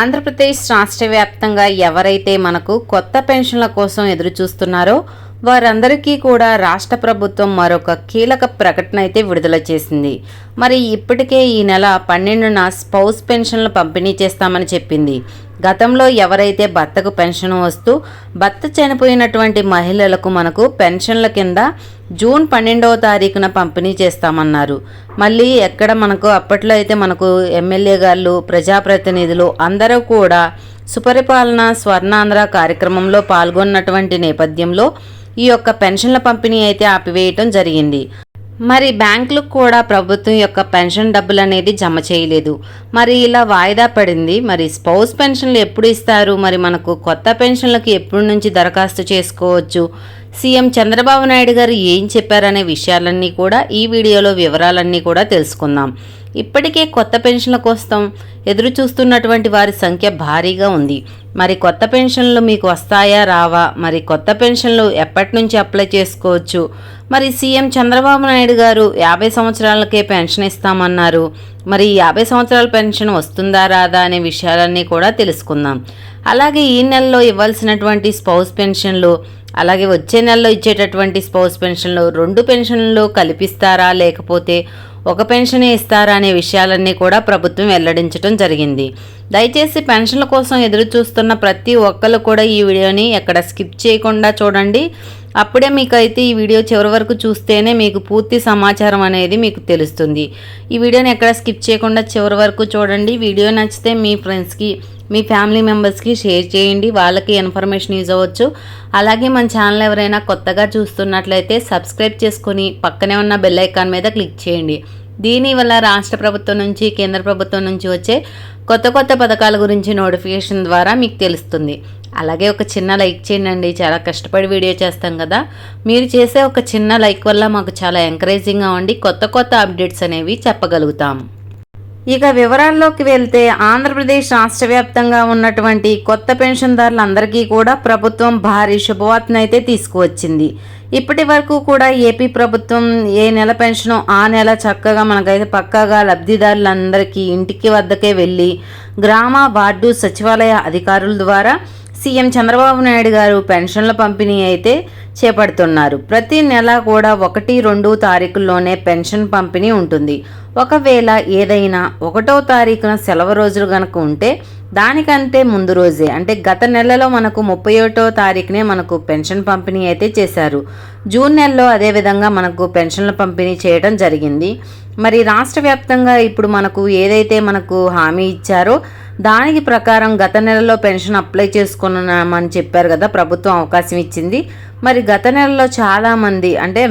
ఆంధ్రప్రదేశ్ రాష్ట్ర వ్యాప్తంగా ఎవరైతే మనకు కొత్త పెన్షన్ల కోసం ఎదురు చూస్తున్నారో వారందరికీ కూడా రాష్ట్ర ప్రభుత్వం మరొక కీలక ప్రకటన అయితే విడుదల చేసింది. మరి ఇప్పటికే ఈ నెల పన్నెండున స్పౌస్ పెన్షన్లు పంపిణీ చేస్తామని చెప్పింది. గతంలో ఎవరైతే భర్తకు పెన్షన్ వస్తూ భర్త చనిపోయినటువంటి మహిళలకు మనకు పెన్షన్ల కింద జూన్ పన్నెండవ తారీఖున పంపిణీ చేస్తామన్నారు. మళ్ళీ ఎక్కడ మనకు అప్పట్లో అయితే మనకు ఎమ్మెల్యే గారు ప్రజాప్రతినిధులు అందరూ కూడా సుపరిపాలన స్వర్ణాంధ్ర కార్యక్రమంలో పాల్గొన్నటువంటి నేపథ్యంలో ఈ యొక్క పెన్షన్ల పంపిణీ అయితే ఆపివేయటం జరిగింది. మరి బ్యాంకులకు కూడా ప్రభుత్వం యొక్క పెన్షన్ డబ్బులు అనేది జమ చేయలేదు. మరి ఇలా వాయిదా పడింది. మరి స్పౌస్ పెన్షన్లు ఎప్పుడు ఇస్తారు? మరి మనకు కొత్త పెన్షన్లకు ఎప్పటి నుంచి దరఖాస్తు చేసుకోవచ్చు? సీఎం చంద్రబాబు నాయుడు గారు ఏం చెప్పారనే విషయాలన్నీ కూడా ఈ వీడియోలో వివరాలన్నీ కూడా తెలుసుకుందాం. ఇప్పటికే కొత్త పెన్షన్ల కోసం ఎదురు చూస్తున్నటువంటి వారి సంఖ్య భారీగా ఉంది. మరి కొత్త పెన్షన్లు మీకు వస్తాయా? రావా? మరి కొత్త పెన్షన్లు ఎప్పటి నుంచి అప్లై చేసుకోవచ్చు? మరి సీఎం చంద్రబాబు నాయుడు గారు యాభై సంవత్సరాలకే పెన్షన్ ఇస్తామన్నారు. మరి యాభై సంవత్సరాల పెన్షన్ వస్తుందా రాదా అనే విషయాలన్నీ కూడా తెలుసుకుందాం. అలాగే ఈ నెలలో ఇవ్వాల్సినటువంటి స్పౌస్ పెన్షన్లు అలాగే వచ్చే నెలలో ఇచ్చేటటువంటి స్పౌస్ పెన్షన్లు రెండు పెన్షన్లు కల్పిస్తారా లేకపోతే ఒక పెన్షనే ఇస్తారా అనే విషయాలన్నీ కూడా ప్రభుత్వం వెల్లడించడం జరిగింది. దయచేసి పెన్షన్ల కోసం ఎదురు చూస్తున్న ప్రతి ఒక్కరు కూడా ఈ వీడియోని ఎక్కడ స్కిప్ చేయకుండా చూడండి. అప్పుడే మీకు అయితే ఈ వీడియో చివరి వరకు చూస్తేనే మీకు పూర్తి సమాచారం అనేది మీకు తెలుస్తుంది. ఈ వీడియోని ఎక్కడ స్కిప్ చేయకుండా చివరి వరకు చూడండి. వీడియో నచ్చితే మీ ఫ్రెండ్స్కి మీ ఫ్యామిలీ మెంబర్స్కి షేర్ చేయండి. వాళ్ళకి ఇన్ఫర్మేషన్ యూజ్ అవ్వచ్చు. అలాగే మన ఛానల్ ఎవరైనా కొత్తగా చూస్తున్నట్లయితే సబ్స్క్రైబ్ చేసుకుని పక్కనే ఉన్న బెల్ ఐకాన్ మీద క్లిక్ చేయండి. దీనివల్ల రాష్ట్ర ప్రభుత్వం నుంచి కేంద్ర ప్రభుత్వం నుంచి వచ్చే కొత్త కొత్త పథకాల గురించి నోటిఫికేషన్ ద్వారా మీకు తెలుస్తుంది. అలాగే ఒక చిన్న లైక్ చేయండి. చాలా కష్టపడి వీడియో చేస్తాం కదా. మీరు చేసే ఒక చిన్న లైక్ వల్ల మాకు చాలా ఎంకరేజింగ్గా ఉండి కొత్త కొత్త అప్డేట్స్ అనేవి చెప్పగలుగుతాం. ఇక వివరాల్లోకి వెళ్తే ఆంధ్రప్రదేశ్ రాష్ట్ర వ్యాప్తంగా ఉన్నటువంటి కొత్త పెన్షన్దారులందరికీ కూడా ప్రభుత్వం భారీ శుభవార్తనైతే తీసుకువచ్చింది. ఇప్పటి వరకు కూడా ఏపీ ప్రభుత్వం ఏ నెల పెన్షన్ ఆ నెల చక్కగా మనకైతే పక్కాగా లబ్ధిదారులందరికీ ఇంటికి వద్దకే వెళ్ళి గ్రామ వార్డు సచివాలయ అధికారుల ద్వారా సీఎం చంద్రబాబు నాయుడు గారు పెన్షన్ల పంపిణీ అయితే చేపడుతున్నారు. ప్రతి నెల కూడా ఒకటి రెండు తారీఖుల్లోనే పెన్షన్ పంపిణీ ఉంటుంది. ఒకవేళ ఏదైనా ఒకటో తారీఖున సెలవు రోజులు కనుక ఉంటే దానికంటే ముందు రోజే అంటే గత నెలలో మనకు ముప్పై ఒకటో తారీఖునే మనకు పెన్షన్ పంపిణీ అయితే చేశారు. జూన్ నెలలో అదేవిధంగా మనకు పెన్షన్ల పంపిణీ చేయడం జరిగింది. మరి రాష్ట్ర వ్యాప్తంగా ఇప్పుడు మనకు ఏదైతే మనకు హామీ ఇచ్చారో దానికి ప్రకారం గత నెలలో పెన్షన్ అప్లై చేసుకున్నామని చెప్పారు కదా ప్రభుత్వం అవకాశం ఇచ్చింది. మరి గత నెలలో చాలామంది అంటే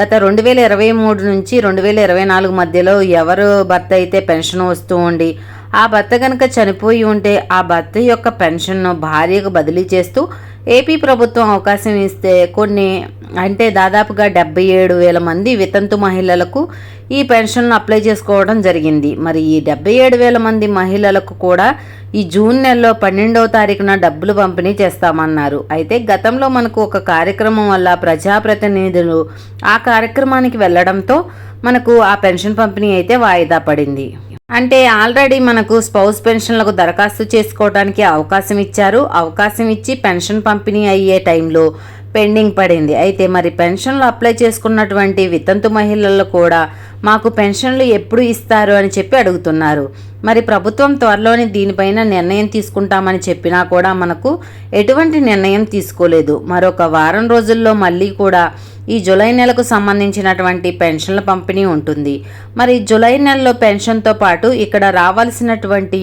గత రెండు వేల ఇరవై మూడు నుంచి రెండు వేల ఇరవై నాలుగు మధ్యలో ఎవరు భర్త అయితే పెన్షన్ వస్తూ ఉండి ఆ భర్త కనుక చనిపోయి ఉంటే ఆ భర్త యొక్క పెన్షన్ను భార్యకు బదిలీ చేస్తూ ఏపీ ప్రభుత్వం అవకాశం ఇస్తే కొన్ని అంటే దాదాపుగా డెబ్బై ఏడు వేల మంది వితంతు మహిళలకు ఈ పెన్షన్ను అప్లై చేసుకోవడం జరిగింది. మరి ఈ డెబ్బై ఏడు వేల మంది మహిళలకు కూడా ఈ జూన్ నెలలో పన్నెండవ తారీఖున డబ్బులు పంపిణీ చేస్తామన్నారు. అయితే గతంలో మనకు ఒక కార్యక్రమం వల్ల ప్రజాప్రతినిధులు ఆ కార్యక్రమానికి వెళ్ళడంతో మనకు ఆ పెన్షన్ పంపిణీ అయితే వాయిదా పడింది. అంటే ఆల్రెడీ మనకు స్పౌస్ పెన్షన్లకు దరఖాస్తు చేసుకోవడానికి అవకాశం ఇచ్చారు. అవకాశం ఇచ్చి పెన్షన్ పంపిణీ అయ్యే టైంలో పెండింగ్ పడింది. అయితే మరి పెన్షన్లు అప్లై చేసుకున్నటువంటి వితంతు మహిళల్లో కూడా మాకు పెన్షన్లు ఎప్పుడు ఇస్తారు అని చెప్పి అడుగుతున్నారు. మరి ప్రభుత్వం త్వరలోనే దీనిపైన నిర్ణయం తీసుకుంటామని చెప్పినా కూడా మనకు ఎటువంటి నిర్ణయం తీసుకోలేదు. మరొక వారం రోజుల్లో మళ్ళీ కూడా ఈ జులై నెలకు సంబంధించినటువంటి పెన్షన్ల పంపిణీ ఉంటుంది. మరి జులై నెలలో పెన్షన్తో పాటు ఇక్కడ రావాల్సినటువంటి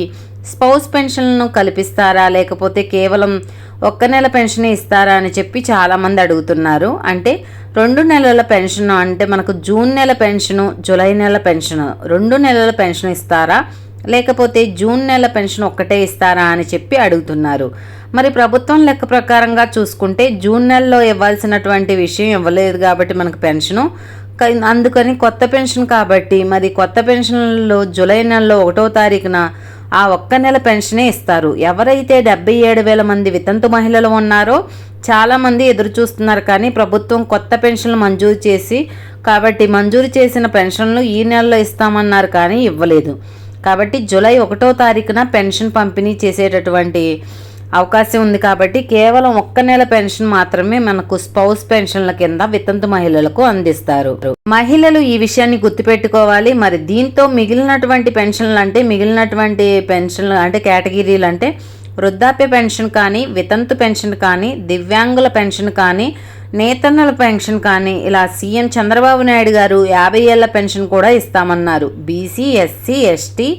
స్పౌస్ పెన్షన్లను కల్పిస్తారా? లేకపోతే కేవలం ఒక్క నెల పెన్షన్ ఇస్తారా అని చెప్పి చాలామంది అడుగుతున్నారు. అంటే రెండు నెలల పెన్షన్ అంటే మనకు జూన్ నెల పెన్షను జూలై నెల పెన్షన్ రెండు నెలల పెన్షన్ ఇస్తారా? లేకపోతే జూన్ నెల పెన్షన్ ఒక్కటే ఇస్తారా అని చెప్పి అడుగుతున్నారు. మరి ప్రభుత్వం లెక్క ప్రకారంగా చూసుకుంటే జూన్ నెలలో ఇవ్వాల్సినటువంటి విషయం ఇవ్వలేదు కాబట్టి మనకు పెన్షను. అందుకని కొత్త పెన్షన్ కాబట్టి మరి కొత్త పెన్షన్లో జూలై నెలలో ఒకటో తారీఖున ఆ ఒక్క నెల పెన్షనే ఇస్తారు. ఎవరైతే డెబ్బై ఏడు వేల మంది వితంతు మహిళలు ఉన్నారో చాలామంది ఎదురు చూస్తున్నారు కానీ ప్రభుత్వం కొత్త పెన్షన్లు మంజూరు చేసి కాబట్టి మంజూరు చేసిన పెన్షన్లు ఈ నెలలో ఇస్తామన్నారు కానీ ఇవ్వలేదు. కాబట్టి జూలై ఒకటో తారీఖున పెన్షన్ పంపిణీ చేసేటటువంటి అవకాశం ఉంది కాబట్టి కేవలం ఒక్క నెల పెన్షన్ మాత్రమే మనకు స్పౌస్ పెన్షన్ల కింద వితంతు మహిళలకు అందిస్తారు. మహిళలు ఈ విషయాన్ని గుర్తుపెట్టుకోవాలి. మరి దీంతో మిగిలినటువంటి పెన్షన్లు అంటే మిగిలినటువంటి పెన్షన్లు అంటే కేటగిరీలు అంటే వృద్ధాప్య పెన్షన్ కానీ వితంతు పెన్షన్ కానీ దివ్యాంగుల పెన్షన్ కానీ నేతన్నల పెన్షన్ కానీ ఇలా సీఎం చంద్రబాబు నాయుడు గారు యాభై ఏళ్ళ పెన్షన్ కూడా ఇస్తామన్నారు. బీసీ ఎస్సీ ఎస్టీ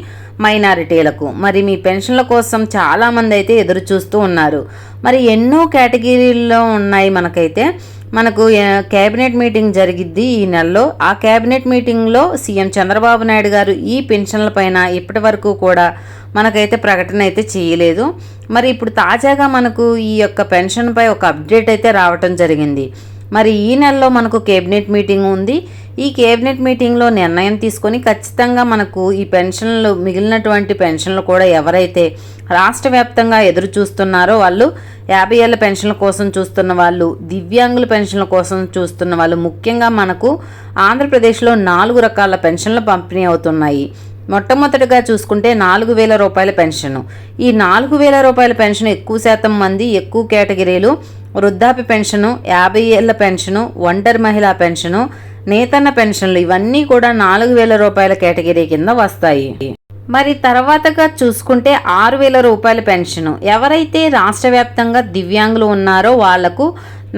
మైనారిటీలకు. మరి మీ పెన్షన్ల కోసం చాలామంది అయితే ఎదురు చూస్తూ ఉన్నారు. మరి ఎన్నో కేటగిరీల్లో ఉన్నాయి మనకైతే. మనకు కేబినెట్ మీటింగ్ జరిగిద్ది ఈ నెలలో. ఆ కేబినెట్ మీటింగ్లో సీఎం చంద్రబాబు నాయుడు గారు ఈ పెన్షన్ల పైన ఇప్పటి వరకు కూడా మనకైతే ప్రకటన అయితే చేయలేదు. మరి ఇప్పుడు తాజాగా మనకు ఈ యొక్క పెన్షన్పై ఒక అప్డేట్ అయితే రావటం జరిగింది. మరి ఈ నెలలో మనకు కేబినెట్ మీటింగ్ ఉంది. ఈ కేబినెట్ మీటింగ్లో నిర్ణయం తీసుకొని ఖచ్చితంగా మనకు ఈ పెన్షన్లు మిగిలినటువంటి పెన్షన్లు కూడా ఎవరైతే రాష్ట్ర వ్యాప్తంగా ఎదురు చూస్తున్నారో వాళ్ళు యాభై ఏళ్ళ పెన్షన్ల కోసం చూస్తున్న వాళ్ళు దివ్యాంగుల పెన్షన్ల కోసం చూస్తున్న వాళ్ళు ముఖ్యంగా మనకు ఆంధ్రప్రదేశ్లో నాలుగు రకాల పెన్షన్లు పంపిణీ అవుతున్నాయి. మొట్టమొదటిగా చూసుకుంటే నాలుగు వేల రూపాయల పెన్షన్. ఈ నాలుగు వేల రూపాయల పెన్షన్ ఎక్కువ శాతం మంది ఎక్కువ కేటగిరీలు వృద్ధాప్య పెన్షను యాభై ఏళ్ళ పెన్షను ఒంటరి మహిళా పెన్షను నేతన్న పెన్షన్లు ఇవన్నీ కూడా నాలుగు వేల రూపాయల కేటగిరీ కింద వస్తాయి. మరి తర్వాతగా చూసుకుంటే ఆరు వేల రూపాయల పెన్షన్. ఎవరైతే రాష్ట్ర వ్యాప్తంగా దివ్యాంగులు ఉన్నారో వాళ్ళకు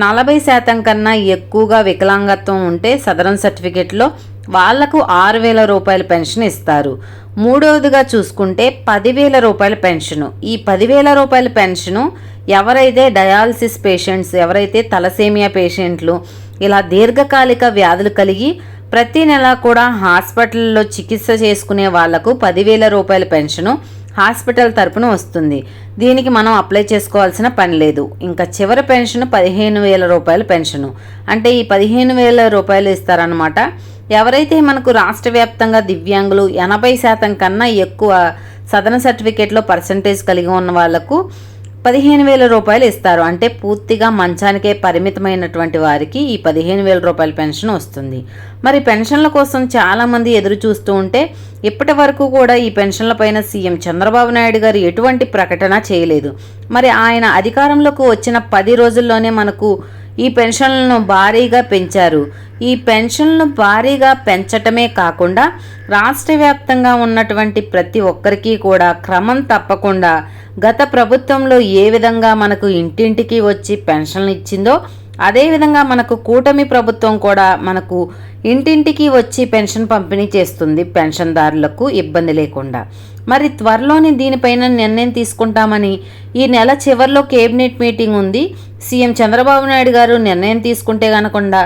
నలభై శాతం కన్నా ఎక్కువగా వికలాంగత్వం ఉంటే సదరన్ సర్టిఫికెట్లో వాళ్ళకు ఆరు వేల రూపాయల పెన్షన్ ఇస్తారు. మూడవదిగా చూసుకుంటే పదివేల రూపాయల పెన్షను. ఈ పదివేల రూపాయల పెన్షను ఎవరైతే డయాలసిస్ పేషెంట్స్ ఎవరైతే తలసేమియా పేషెంట్లు ఇలా దీర్ఘకాలిక వ్యాధులు కలిగి ప్రతి నెల కూడా హాస్పిటల్లో చికిత్స చేసుకునే వాళ్ళకు పదివేల రూపాయల పెన్షను హాస్పిటల్ తరపున వస్తుంది. దీనికి మనం అప్లై చేసుకోవాల్సిన పని లేదు. ఇంకా చివరి పెన్షన్ పదిహేను వేల రూపాయల పెన్షను. అంటే ఈ పదిహేను వేల రూపాయలు ఇస్తారనమాట ఎవరైతే మనకు రాష్ట్ర వ్యాప్తంగా దివ్యాంగులు ఎనభై శాతం కన్నా ఎక్కువ సదన సర్టిఫికేట్లో పర్సంటేజ్ కలిగి ఉన్న వాళ్ళకు పదిహేను వేల రూపాయలు ఇస్తారు. అంటే పూర్తిగా మంచానికే పరిమితమైనటువంటి వారికి ఈ పదిహేను వేల రూపాయల పెన్షన్ వస్తుంది. మరి పెన్షన్ల కోసం చాలామంది ఎదురు చూస్తూ ఉంటే ఇప్పటి వరకు కూడా ఈ పెన్షన్ల పైన సీఎం చంద్రబాబు నాయుడు గారు ఎటువంటి ప్రకటన చేయలేదు. మరి ఆయన అధికారంలోకి వచ్చిన పది రోజుల్లోనే మనకు ఈ పెన్షన్లను భారీగా పెంచారు. ఈ పెన్షన్లను భారీగా పెంచటమే కాకుండా రాష్ట్ర వ్యాప్తంగా ఉన్నటువంటి ప్రతి ఒక్కరికి కూడా క్రమం తప్పకుండా గత ప్రభుత్వంలో ఏ విధంగా మనకు ఇంటింటికి వచ్చి పెన్షన్లు ఇచ్చిందో అదేవిధంగా మనకు కూటమి ప్రభుత్వం కూడా మనకు ఇంటింటికి వచ్చి పెన్షన్ పంపిణీ చేస్తుంది పెన్షన్దారులకు ఇబ్బంది లేకుండా. మరి త్వరలోనే దీనిపైన నిర్ణయం తీసుకుంటామని ఈ నెల చివరిలో కేబినెట్ మీటింగ్ ఉంది. సీఎం చంద్రబాబు నాయుడు గారు నిర్ణయం తీసుకుంటే కనకుండా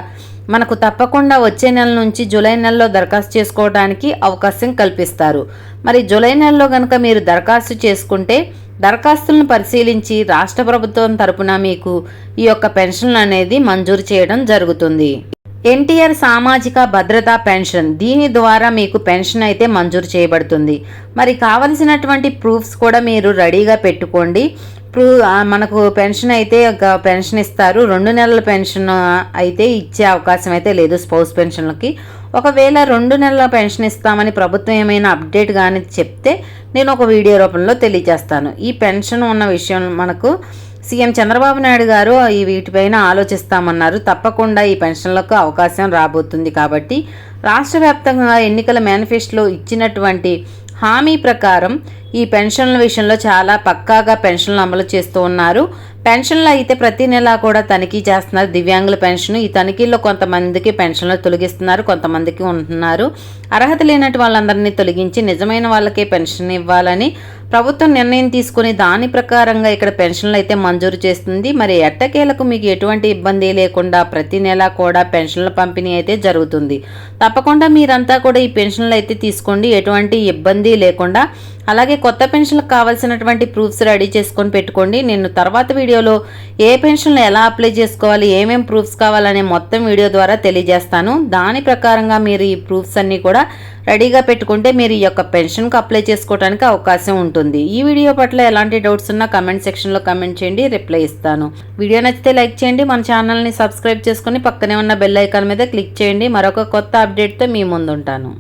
మనకు తప్పకుండా వచ్చే నెల నుంచి జూలై నెలలో దరఖాస్తు చేసుకోవడానికి అవకాశం కల్పిస్తారు. మరి జూలై నెలలో కనుక మీరు దరఖాస్తు చేసుకుంటే దరఖాస్తులను పరిశీలించి రాష్ట్ర ప్రభుత్వం తరపున మీకు ఈ యొక్క పెన్షన్ అనేది మంజూరు చేయడం జరుగుతుంది. ఎన్టీఆర్ సామాజిక భద్రతా పెన్షన్. దీని ద్వారా మీకు పెన్షన్ అయితే మంజూరు చేయబడుతుంది. మరి కావలసినటువంటి ప్రూఫ్స్ కూడా మీరు రెడీగా పెట్టుకోండి. ప్రూ మనకు పెన్షన్ అయితే ఒక పెన్షన్ ఇస్తారు. రెండు నెలల పెన్షన్ అయితే ఇచ్చే అవకాశం అయితే లేదు స్పౌస్ పెన్షన్లకి. ఒకవేళ రెండు నెలల పెన్షన్ ఇస్తామని ప్రభుత్వం ఏమైనా అప్డేట్ కానీ చెప్తే నేను ఒక వీడియో రూపంలో తెలియజేస్తాను. ఈ పెన్షన్ ఉన్న విషయం మనకు సీఎం చంద్రబాబు నాయుడు గారు ఈ వీటిపైన ఆలోచిస్తామన్నారు. తప్పకుండా ఈ పెన్షన్లకు అవకాశం రాబోతుంది కాబట్టి రాష్ట్ర వ్యాప్తంగా ఎన్నికల మేనిఫెస్టోలో ఇచ్చినటువంటి హామీ ప్రకారం ఈ పెన్షన్ల విషయంలో చాలా పక్కాగా పెన్షన్లు అమలు చేస్తూ ఉన్నారు. పెన్షన్లు అయితే ప్రతి నెలా కూడా తనిఖీ చేస్తున్నారు. దివ్యాంగుల పెన్షన్ ఈ తనిఖీల్లో కొంతమందికి పెన్షన్లు తొలగిస్తున్నారు కొంతమందికి ఉంటున్నారు. అర్హత లేనట్టు వాళ్ళందరినీ తొలగించి నిజమైన వాళ్ళకే పెన్షన్ ఇవ్వాలని ప్రభుత్వం నిర్ణయం తీసుకుని దాని ప్రకారంగా ఇక్కడ పెన్షన్లు అయితే మంజూరు చేస్తుంది. మరి ఎట్టకేలకు మీకు ఎటువంటి ఇబ్బంది లేకుండా ప్రతి నెల కూడా పెన్షన్ల పంపిణీ అయితే జరుగుతుంది. తప్పకుండా మీరంతా కూడా ఈ పెన్షన్లు అయితే తీసుకోండి. ఎటువంటి ఇబ్బంది లేకుండా అలాగే కొత్త పెన్షన్లకు కావాల్సినటువంటి ప్రూఫ్స్ రెడీ చేసుకొని పెట్టుకోండి. నేను తర్వాత వీడియోలో ఏ పెన్షన్లు ఎలా అప్లై చేసుకోవాలి ఏమేం ప్రూఫ్స్ కావాలనే మొత్తం వీడియో ద్వారా తెలియజేస్తాను. దాని ప్రకారంగా మీరు ఈ ప్రూఫ్స్ అన్నీ కూడా రెడీగా పెట్టుకుంటే మీరు ఈ యొక్క పెన్షన్కు అప్లై చేసుకోవడానికి అవకాశం ఉంటుంది. ఈ వీడియో పట్ల ఎలాంటి డౌట్స్ ఉన్నా కమెంట్ సెక్షన్లో కమెంట్ చేయండి రిప్లై ఇస్తాను. వీడియో నచ్చితే లైక్ చేయండి మన ఛానల్ని సబ్స్క్రైబ్ చేసుకుని పక్కనే ఉన్న బెల్ ఐకాన్ మీద క్లిక్ చేయండి. మరొక కొత్త అప్డేట్తో మీ ముందుంటాను.